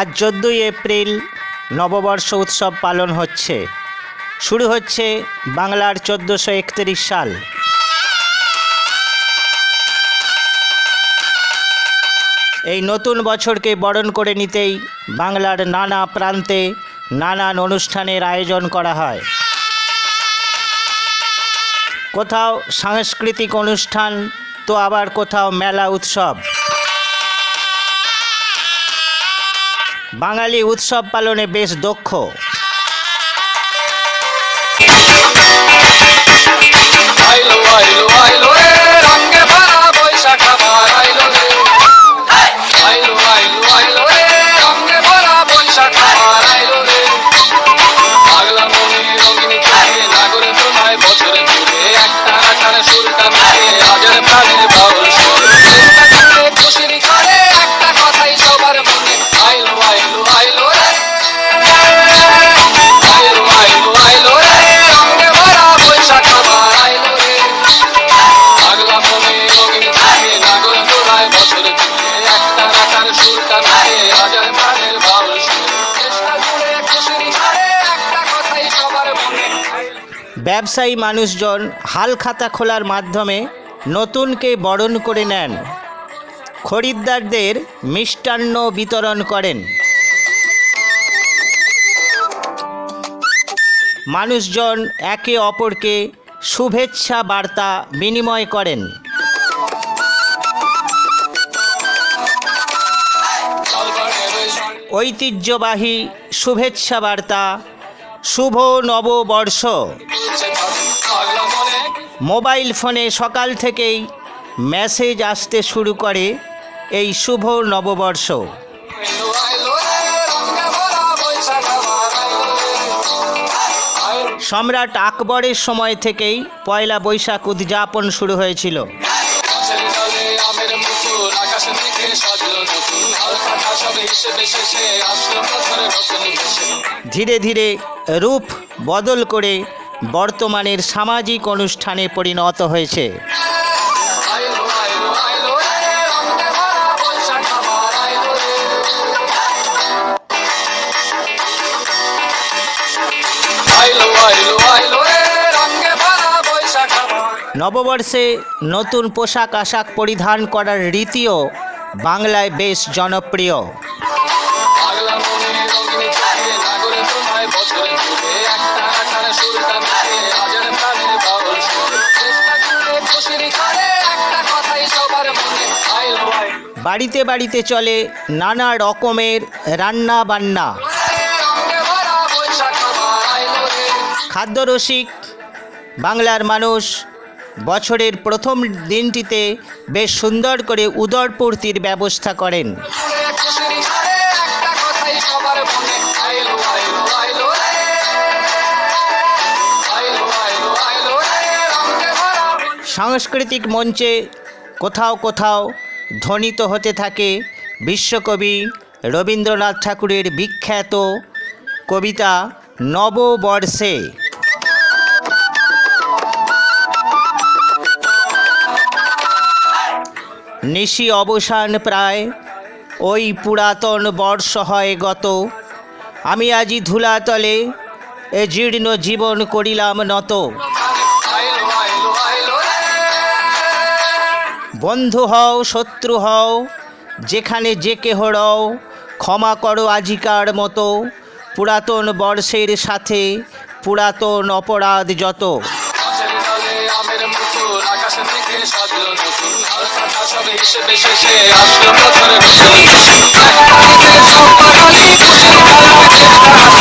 আজ চোদ্দোই এপ্রিল নববর্ষ উৎসব পালন হচ্ছে। শুরু হচ্ছে বাংলার চোদ্দোশো একত্রিশ সাল। এই নতুন বছরকে বরণ করে নিতেই বাংলার নানা প্রান্তে নানান অনুষ্ঠানের আয়োজন করা হয়। কোথাও সাংস্কৃতিক অনুষ্ঠান, তো আবার কোথাও মেলা উৎসব। বাঙালি উৎসব পালনে বেশ দক্ষ। ব্যবসায়ী মানুষজন হালখাতা খোলার মাধ্যমে নতুনকে বরণ করে নেন। খরিদ্দারদের মিষ্টান্ন বিতরণ করেন। মানুষজন একে অপরকে শুভেচ্ছা বার্তা বিনিময় করেন। ঐতিহ্যবাহী শুভেচ্ছা বার্তা শুভ নববর্ষ। মোবাইল ফোনে সকাল থেকেই মেসেজ আসতে শুরু করে এই শুভ নববর্ষ। সম্রাট আকবরের সময় থেকেই পয়লা বৈশাখ উদযাপন শুরু হয়েছিল। ধীরে ধীরে রূপ বদল করে বর্তমানের সামাজিক অনুষ্ঠানে পরিণত হয়েছে। নববর্ষে নতুন পোশাক আশাক পরিধান করার রীতিও বাংলায় বেশ জনপ্রিয়। বাড়িতে বাড়িতে চলে নানা রকমের রান্না বান্না। খাদ্যরসিক, বাংলার মানুষ বছরের প্রথম দিনটিতে বেশ সুন্দর করে উদরপূর্তির ব্যবস্থা করেন। সাংস্কৃতিক মঞ্চে কোথাও কোথাও ধ্বনিত হতে থাকে বিশ্বকবি রবীন্দ্রনাথ ঠাকুরের বিখ্যাত কবিতা নববর্ষে। নিশি অবসান প্রায় ওই পুরাতন বর্ষ হয় গত। আমি আজি ধুলাতলে এ জীর্ণ জীবন করিলাম নত। বন্ধু হও, শত্রু হও, যেখানে যে কেহ রও, ক্ষমা করো আজিকার মতো, পুরাতন বর্ষের সাথে পুরাতন অপরাধ যত। গাছের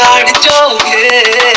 তার চোখে।